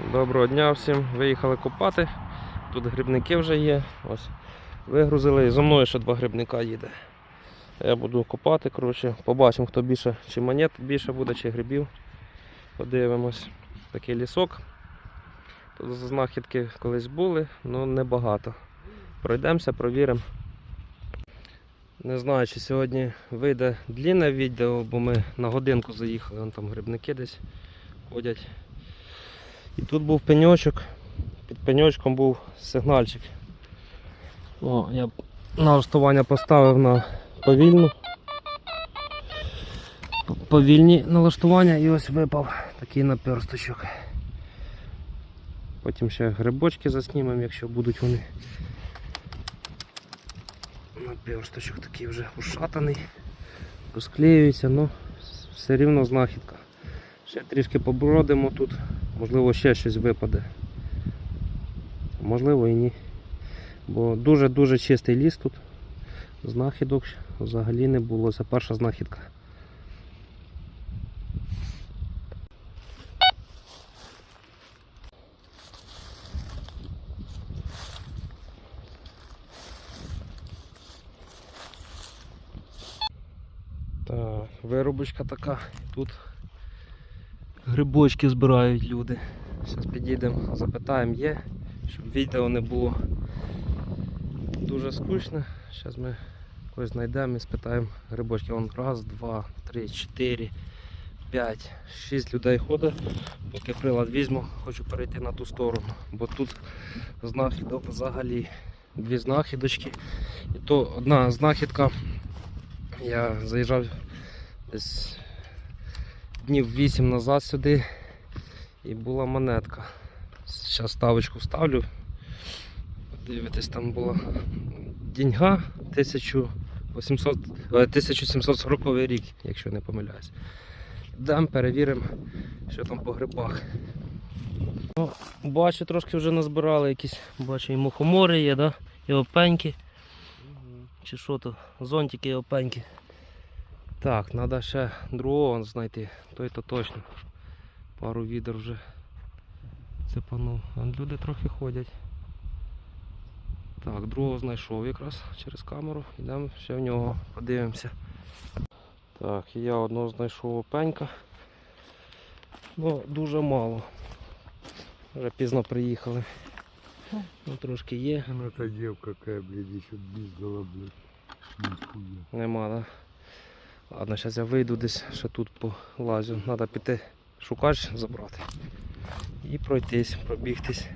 Доброго дня всім. Виїхали копати. Тут грибники вже є. Ось. Вигрузили і за мною ще два грибника їде. Я буду копати, коротше. Побачимо, хто більше, чи монет більше буде, чи грибів. Подивимось. Такий лісок. Тут знахідки колись були, але небагато. Пройдемося, провіримо. Не знаю, чи сьогодні вийде длінне відео, бо ми на годинку заїхали, вон там грибники десь ходять. І тут був пеньочок, під пеньочком був сигнальчик. О, я налаштування поставив на повільну. Повільні налаштування і ось випав такий наперсточок. Потім ще грибочки заснімемо, якщо будуть вони. Наперсточок такий вже ушатаний, розклеюється, але все рівно знахідка. Ще трішки побродимо тут, можливо ще щось випаде. Можливо і ні. Бо дуже-дуже чистий ліс тут. Знахідок взагалі не було. Це перша знахідка. Так, вирубочка така. Тут грибочки збирають люди. Зараз підійдемо, запитаємо є, щоб відео не було дуже скучно. Зараз ми когось знайдемо і спитаємо грибочки. Вон раз, два, три, чотири, п'ять, шість людей ходить. Поки прилад візьму, хочу перейти на ту сторону, бо тут знахідок взагалі дві знахідочки. І то одна знахідка. Я заїжджав десь днів 8 назад сюди і була монетка. Зараз ставочку ставлю. Дивитесь, там була деньга 1800, е, 1740 рік, якщо не помиляюсь. Йдемо, перевіримо, що там по грибах. Ну, бачу, трошки вже назбирали якісь, бачу, і мухомори є, да? і опеньки. Чи що то? Зонтики і опеньки. Так, треба ще другого знайти, той то точно. Пару відер вже цепанув. Люди трохи ходять. Так, другого знайшов якраз через камеру. Йдемо ще в нього, подивимося. Так, і я одного знайшов опенька. Ну, дуже мало. Вже пізно приїхали. Ну, трошки є. Она та девка какая, блядь, еще пиздала, блядь. Нема, да? Ладно, зараз я вийду десь ще тут полазю. Треба піти шукач забрати. І пройтись, пробігтись.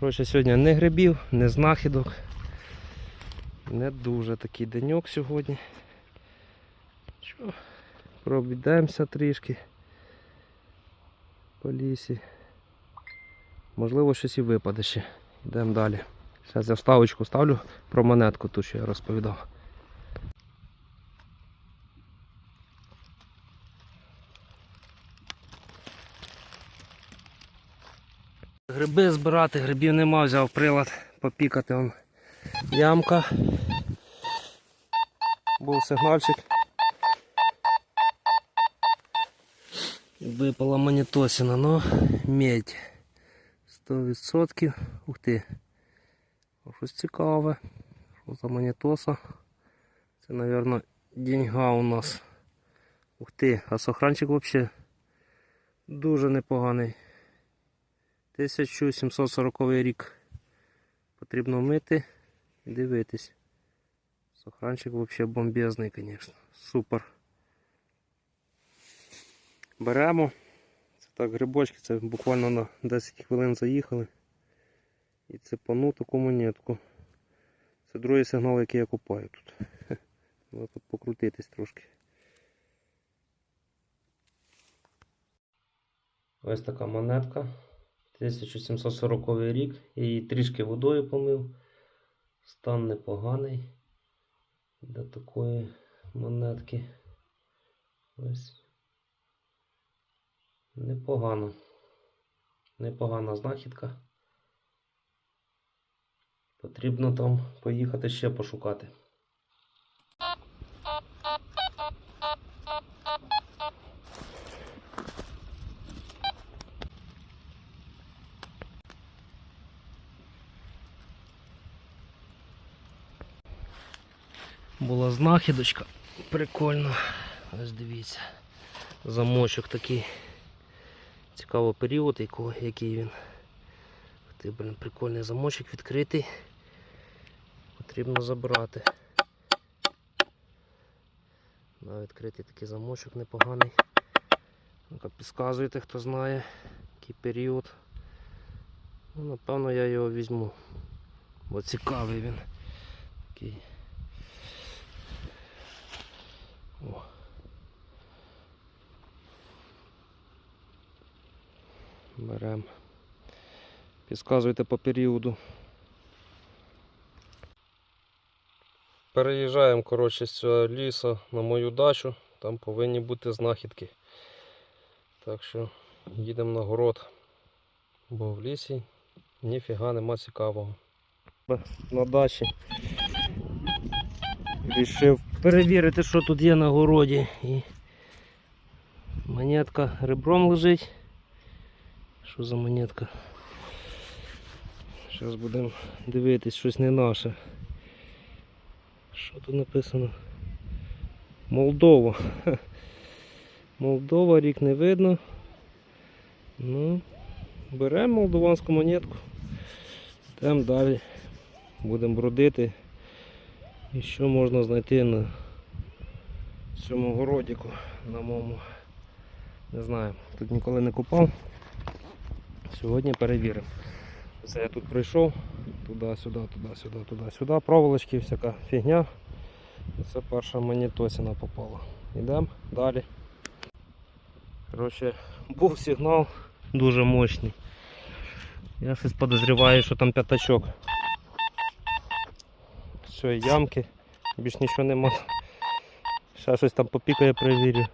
Коротше, сьогодні не грибів, не знахідок. Не дуже такий деньок сьогодні. Що, пробійдемося трішки по лісі. Можливо, щось і випаде ще. Йдемо далі. Зараз я вставочку ставлю про монетку, ту, що я розповідав. Гриби збирати, грибів нема, взяв прилад, попікати он ямка. Був сигнальчик. Випала монітосина, но медь. 100%. Ух ти. Щось цікаве. Що за монітоса? Це, мабуть, деньга у нас. Ух ти, а сохранчик взагалі дуже непоганий. 1740 рік. Потрібно мити і дивитись. Сохранчик взагалі бомбезний, звісно. Супер. Беремо. Це так грибочки, це буквально на 10 хвилин заїхали. І цепану таку монетку. Це другий сигнал, який я купаю тут. Треба тут покрутитись трошки. Ось така монетка. 1740 рік. Я її трішки водою помив. Стан непоганий. Для такої монетки. Ось. Непогано. Непогана знахідка. Потрібно там поїхати ще пошукати. Була знахідочка. Прикольно. Ось дивіться. Замочок такий. Цікаво період, який він. Ти, блін, прикольний замочок відкритий. Потрібно забрати. Да, відкритий такий замочок непоганий. Ну-ка, підказуйте, хто знає, який період. Ну, напевно, я його візьму. Бо цікавий він. Такий. О. Беремо. Підказуйте по періоду. Переїжджаємо коротше, з цього лісу на мою дачу. Там повинні бути знахідки. Так що їдемо на город. Бо в лісі ніфіга нема цікавого. На дачі Рішив перевірити, що тут є на городі. І монетка ребром лежить. Що за монетка? Зараз будемо дивитись, щось не наше. Що тут написано? Молдова. Молдова, рік не видно. Ну, беремо молдованську монетку. Йдемо далі. Будемо бродити. І що можна знайти на цьому городіку, на моєму. Не знаю, тут ніколи не купав. Сьогодні перевіримо. Це я тут прийшов, туди-сюди, туди-сюди, туди-сюди, проволочки, всяка фігня. Це перша монітосіна попала. Йдемо далі. Коротше, був сигнал дуже мощний. Я щось подозріваю, що там п'ятачок. Все, ямки, більш нічого нема. Ще щось там попікає, перевірю.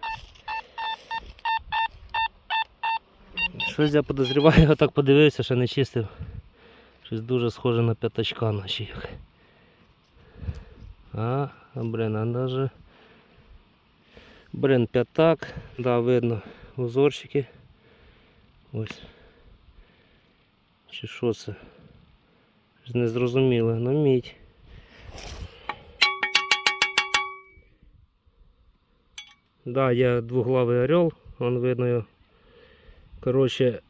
Щось я подозріваю, я так подивився, ще не чистив. Щось дуже схоже на п'ятачка наші. А, а блин, а даже. Блин, п'ятак, да, видно, узорчики. Ось. Чи що це? Незрозуміло, ну мідь. Да, є двуглавий орел, он видно його. Коротше,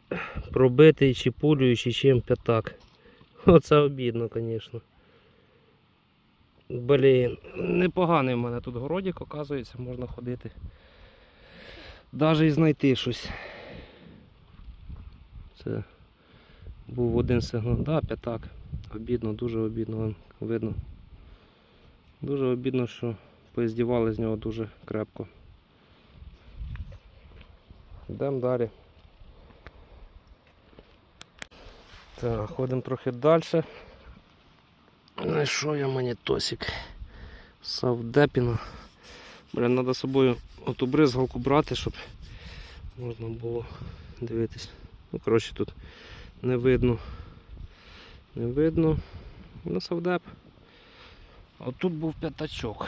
пробитий чи пулею, чи чим п'ятак. Оце обідно, звісно. Блін, непоганий в мене тут городик, оказується, можна ходити. Навіть і знайти щось. Це був один сигнал. Да, п'ятак. Обідно, дуже обідно, видно. Дуже обідно, що поїздівали з нього дуже крепко. Йдемо далі. Так, ходимо трохи далі. Знайшов я монітосик. Савдепіна. Блін, треба з собою оту бризгалку брати, щоб можна було дивитись. Ну, коротше, тут не видно. Не видно. Ну, савдеп. А тут був п'ятачок.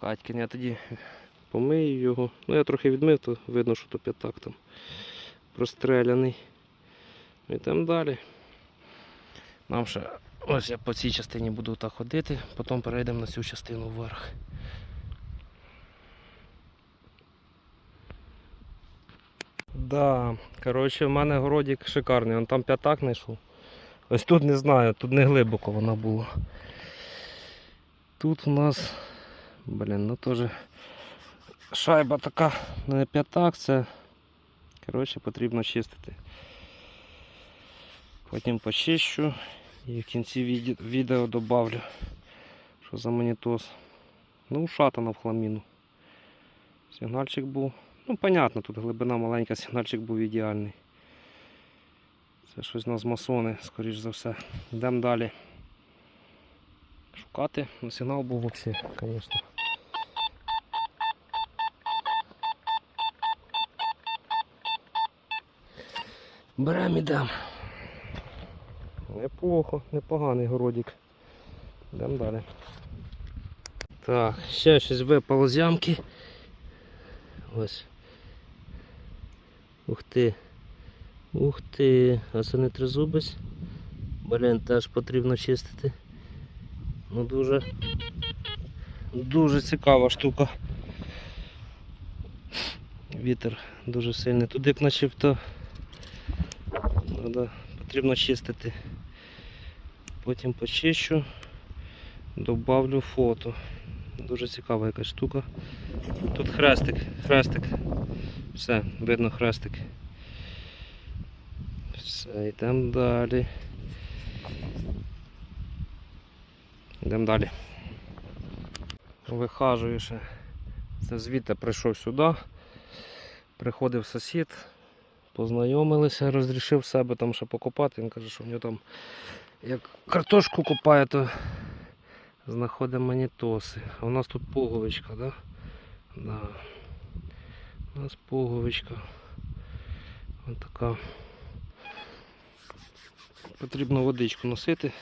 Катькин, я тоді помию його. Ну я трохи відмив, то видно, що то п'ятак там простреляний. І там далі. Нам ще ось я по цій частині буду так ходити, потім перейдемо на цю частину вверх. Да, коротше, в мене городик шикарний, он там п'ятак знайшов. Ось тут не знаю, тут не глибоко вона була. Тут у нас, блін, ну теж шайба така не п'ятак, це коротше, потрібно чистити. Потім почищу і в кінці відео добавлю, що за монітос. Ну, шатана в хламіну. Сигнальчик був. Ну, понятно, тут глибина маленька, сигнальчик був ідеальний. Це щось у нас масони, скоріш за все. Йдемо далі. Шукати. Ну, сигнал був взагалі, звісно. Беремо ідемо. Неплохо, непоганий городик. Йдемо далі. Так, ще щось випало з ямки. Ось. Ух ти. Ух ти. А це не тризубець. Блін, теж потрібно чистити. Ну дуже Дуже цікава штука. Вітер дуже сильний. Тут як начебто надо, потрібно чистити. Потім почищу, добавлю фото. Дуже цікава якась штука. Тут хрестик, хрестик. Все, видно хрестик. Все, йдемо далі. Йдемо далі. Вихажую ще. Це звідти прийшов сюди. Приходив сусід, познайомилися, розрішив себе там ще покопати. Він каже, що в нього там як картошку копає, то знаходить манітоси. А у нас тут пуговичка, да? Да. У нас пуговичка. Ось така. Потрібно водичку носити.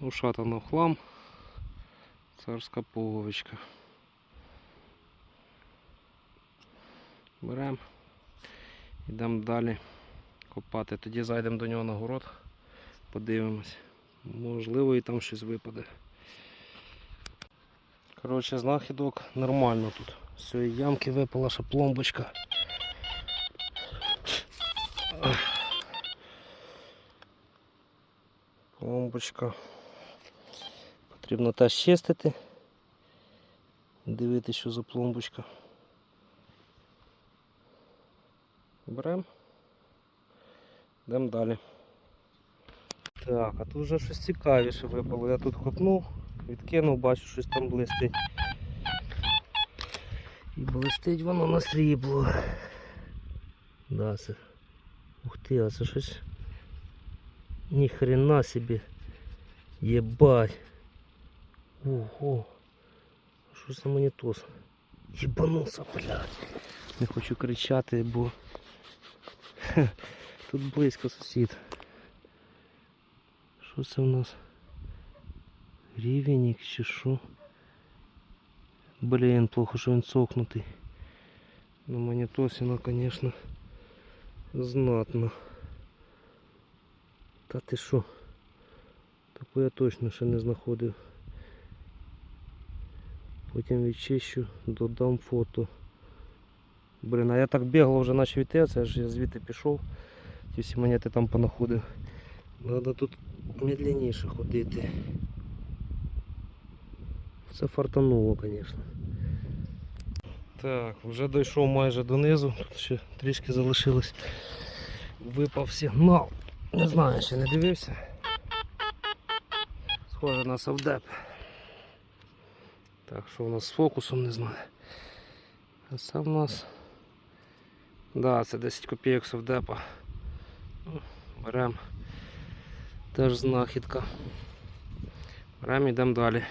Ушатано в хлам. Царська пуговичка. Беремо. Йдемо далі копати. Тоді зайдемо до нього на город, подивимось. Можливо і там щось випаде. Коротше, знахідок нормально тут. З цієї ямки випала ще пломбочка. Пломбочка. Потрібно теж чистити. Дивитися, що за пломбочка. Беремо. Йдемо далі. Так, а тут вже щось цікавіше випало. Я тут копнув, відкинув, бачу, щось там блистить. І блистить воно на срібло. Да, це. Ух ти, а це щось. Ні хрена собі. Єбать. Ого. Що за монітос? Єбанувся, блядь. Не хочу кричати, бо тут близько сусід. Що це у нас? Рівенік чи що? Блін, плохо, що він сохнутий. Ну, конечно, знатно. Та ти що? Таку я точно ще не знаходив. Потім відчищу, додам фото. Блін, а я так бігав вже наче йти, це ж звідти пішов. Ті всі монети там понаходив. Треба тут медленніше ходити. Це фартануло, звісно. Так, вже дійшов майже донизу, тут ще трішки залишилось. Випав сигнал. Не знаю, ще не дивився. Схоже на совдеп. Так, що у нас з фокусом, не знаю. А це в нас. Да, це 10 копійок совдепа. Ну, Беремо. Теж знахідка. Беремо йдемо далі.